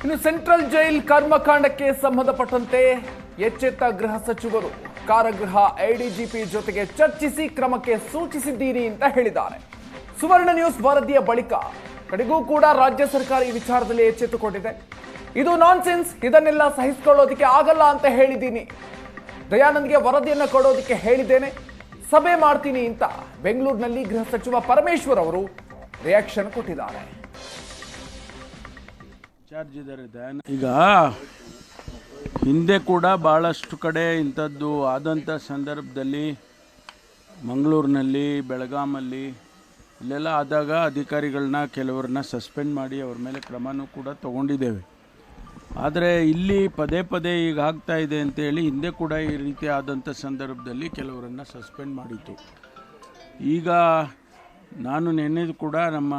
ಇನ್ನು central jail ಕರ್ಮಕಾಂಡಕ್ಕೆ ಸಂಬಂಧಪಟ್ಟಂತೆ ಎಚ್ಚೆತ್ತ ಗೃಹ ಸಚಿವರು, ಕಾರಾಗೃಹ ಎಡಿಜಿಪಿ ಜೊತೆಗೆ ಚರ್ಚಿಸಿ ಕ್ರಮಕ್ಕೆ ಸೂಚಿಸಿದ್ದೀರಿ ಅಂತ ಹೇಳಿದ್ದಾರೆ. ಸುವರ್ಣ ನ್ಯೂಸ್ ವರದಿಯ ಬಳಿಕ ಕಡೆಗೂ ಕೂಡ ರಾಜ್ಯ ಸರ್ಕಾರ ಈ ವಿಚಾರದಲ್ಲಿ ಎಚ್ಚೆತ್ತುಕೊಂಡಿದೆ. ಇದು ನಾನ್ಸೆನ್ಸ್ ಇದನ್ನೆಲ್ಲ ಸಹಿಸಿಕೊಳ್ಳೋದಕ್ಕೆ ಆಗಲ್ಲ ಅಂತ ಹೇಳಿದ್ದೀನಿ. ದಯಾನಂದ್ಗೆ ವರದಿಯನ್ನು ಕೊಡೋದಕ್ಕೆ ಹೇಳಿದ್ದೇನೆ. ಸಭೆ ಮಾಡ್ತೀನಿ ಅಂತ ಬೆಂಗಳೂರಿನಲ್ಲಿ ಗೃಹ ಸಚಿವ ಪರಮೇಶ್ವರ್ ಅವರು ರಿಯಾಕ್ಷನ್ ಕೊಟ್ಟಿದ್ದಾರೆ. ಚಾರ್ಜ್ ಇದ್ದಾರೆ ಈಗ ಹಿಂದೆ ಕೂಡ ಭಾಳಷ್ಟು ಕಡೆ ಇಂಥದ್ದು ಆದಂಥ ಸಂದರ್ಭದಲ್ಲಿ ಮಂಗಳೂರಿನಲ್ಲಿ, ಬೆಳಗಾಮಲ್ಲಿ ಇಲ್ಲೆಲ್ಲ ಆದಾಗ ಅಧಿಕಾರಿಗಳನ್ನ ಕೆಲವ್ರನ್ನ ಸಸ್ಪೆಂಡ್ ಮಾಡಿ ಅವ್ರ ಮೇಲೆ ಕ್ರಮನೂ ಕೂಡ ತಗೊಂಡಿದ್ದೇವೆ. ಆದರೆ ಇಲ್ಲಿ ಪದೇ ಪದೇ ಈಗ ಆಗ್ತಾ ಇದೆ ಅಂತೇಳಿ ಹಿಂದೆ ಕೂಡ ಈ ರೀತಿ ಆದಂಥ ಸಂದರ್ಭದಲ್ಲಿ ಕೆಲವರನ್ನು ಸಸ್ಪೆಂಡ್ ಮಾಡಿತ್ತು. ಈಗ ನಾನು ನೆನ್ನೆದು ಕೂಡ ನಮ್ಮ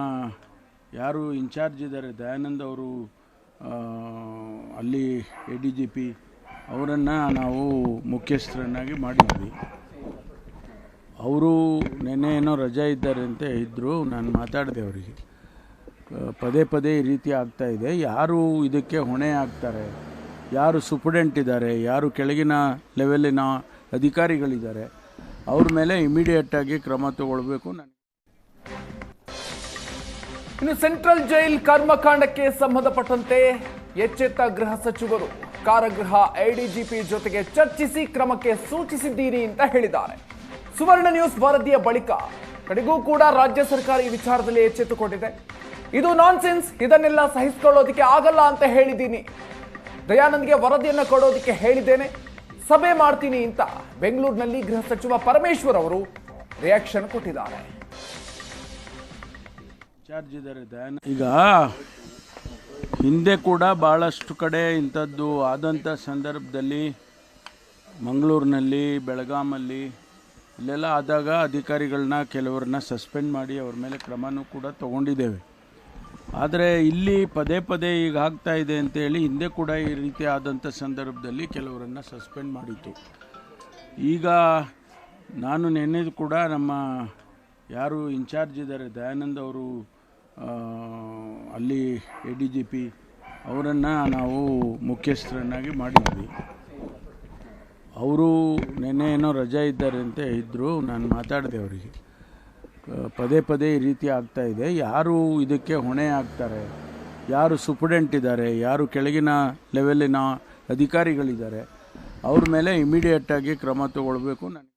ಯಾರು ಇನ್ಚಾರ್ಜ್ ಇದ್ದಾರೆ, ದಯಾನಂದ್ ಅವರು ಅಲ್ಲಿ ಎ ಡಿ ಜಿ ಪಿ ಅವರನ್ನು ನಾವು ಮುಖ್ಯಸ್ಥರನ್ನಾಗಿ ಮಾಡಿದ್ವಿ. ಅವರು ನೆನ್ನೆ ಏನೋ ರಜಾ ಇದ್ದಾರೆ ಅಂತ ಇದ್ದರು ನಾನು ಮಾತಾಡಿದೆ ಅವರಿಗೆ. ಪದೇ ಪದೇ ಈ ರೀತಿ ಆಗ್ತಾಯಿದೆ ಯಾರು ಇದಕ್ಕೆ ಹೊಣೆ ಆಗ್ತಾರೆ? ಯಾರು ಸುಪ್ರಿಡೆಂಟ್ ಇದ್ದಾರೆ? ಯಾರು ಕೆಳಗಿನ ಲೆವೆಲಿನ ಅಧಿಕಾರಿಗಳಿದ್ದಾರೆ? ಅವ್ರ ಮೇಲೆ ಇಮಿಡಿಯೇಟಾಗಿ ಕ್ರಮ ತಗೊಳ್ಬೇಕು. ನಾನು ಇನ್ನು ಸೆಂಟ್ರಲ್ ಜೈಲ್ ಕರ್ಮಕಾಂಡಕ್ಕೆ ಸಂಬಂಧಪಟ್ಟಂತೆ ಎಚ್ಚೆತ್ತ ಗೃಹ ಸಚಿವರು, ಕಾರಾಗೃಹ ಎಡಿಜಿಪಿ ಜೊತೆಗೆ ಚರ್ಚಿಸಿ ಕ್ರಮಕ್ಕೆ ಸೂಚಿಸಿದ್ದೀರಿ ಅಂತ ಹೇಳಿದ್ದಾರೆ. ಸುವರ್ಣ ನ್ಯೂಸ್ ವರದಿಯ ಬಳಿಕ ಕಡೆಗೂ ಕೂಡ ರಾಜ್ಯ ಸರ್ಕಾರ ಈ ವಿಚಾರದಲ್ಲಿ ಎಚ್ಚೆತ್ತುಕೊಂಡಿದೆ. ಇದು ನಾನ್ಸೆನ್ಸ್ ಇದನ್ನೆಲ್ಲ ಸಹಿಸಿಕೊಳ್ಳೋದಕ್ಕೆ ಆಗಲ್ಲ ಅಂತ ಹೇಳಿದ್ದೀನಿ. ದಯಾನಂದ್ಗೆ ವರದಿಯನ್ನು ಕೊಡೋದಕ್ಕೆ ಹೇಳಿದ್ದೇನೆ. ಸಭೆ ಮಾಡ್ತೀನಿ ಅಂತ ಬೆಂಗಳೂರಿನಲ್ಲಿ ಗೃಹ ಸಚಿವ ಪರಮೇಶ್ವರ್ ಅವರು ರಿಯಾಕ್ಷನ್ ಕೊಟ್ಟಿದ್ದಾರೆ. ಚಾರ್ಜ್ ಇದ್ದಾರೆ ದಯಾನ ಈಗ ಹಿಂದೆ ಕೂಡ ಭಾಳಷ್ಟು ಕಡೆ ಇಂಥದ್ದು ಆದಂಥ ಸಂದರ್ಭದಲ್ಲಿ ಮಂಗಳೂರಿನಲ್ಲಿ, ಬೆಳಗಾಮಲ್ಲಿ ಇಲ್ಲೆಲ್ಲ ಆದಾಗ ಅಧಿಕಾರಿಗಳನ್ನ ಕೆಲವ್ರನ್ನ ಸಸ್ಪೆಂಡ್ ಮಾಡಿ ಅವ್ರ ಮೇಲೆ ಕ್ರಮನೂ ಕೂಡ ತಗೊಂಡಿದ್ದೇವೆ. ಆದರೆ ಇಲ್ಲಿ ಪದೇ ಪದೇ ಈಗ ಆಗ್ತಾ ಇದೆ ಅಂತೇಳಿ ಹಿಂದೆ ಕೂಡ ಈ ರೀತಿ ಆದಂಥ ಸಂದರ್ಭದಲ್ಲಿ ಕೆಲವರನ್ನು ಸಸ್ಪೆಂಡ್ ಮಾಡಿತ್ತು. ಈಗ ನಾನು ನೆನ್ನೆದು ಕೂಡ ನಮ್ಮ ಯಾರು ಇನ್ಚಾರ್ಜ್ ಇದ್ದಾರೆ ದಯಾನಂದ್ ಅವರು ಅಲ್ಲಿ ಎ ಡಿ ಜಿ ಪಿ ಅವರನ್ನು ನಾವು ಮುಖ್ಯಸ್ಥರನ್ನಾಗಿ ಮಾಡಿದ್ವಿ. ಅವರು ನೆನ್ನೆ ಏನೋ ರಜಾ ಇದ್ದಾರೆ ಅಂತ ಇದ್ದರು ನಾನು ಮಾತಾಡಿದೆ ಅವರಿಗೆ. ಪದೇ ಪದೇ ಈ ರೀತಿ ಆಗ್ತಾ ಇದೆ. ಯಾರು ಇದಕ್ಕೆ ಹೊಣೆ ಆಗ್ತಾರೆ? ಯಾರು ಸುಪ್ರಿಡೆಂಟ್ ಇದ್ದಾರೆ? ಯಾರು ಕೆಳಗಿನ ಲೆವೆಲಿನ ಅಧಿಕಾರಿಗಳಿದ್ದಾರೆ? ಅವ್ರ ಮೇಲೆ ಇಮಿಡಿಯೇಟಾಗಿ ಕ್ರಮ ತಗೊಳ್ಬೇಕು. ನಾನು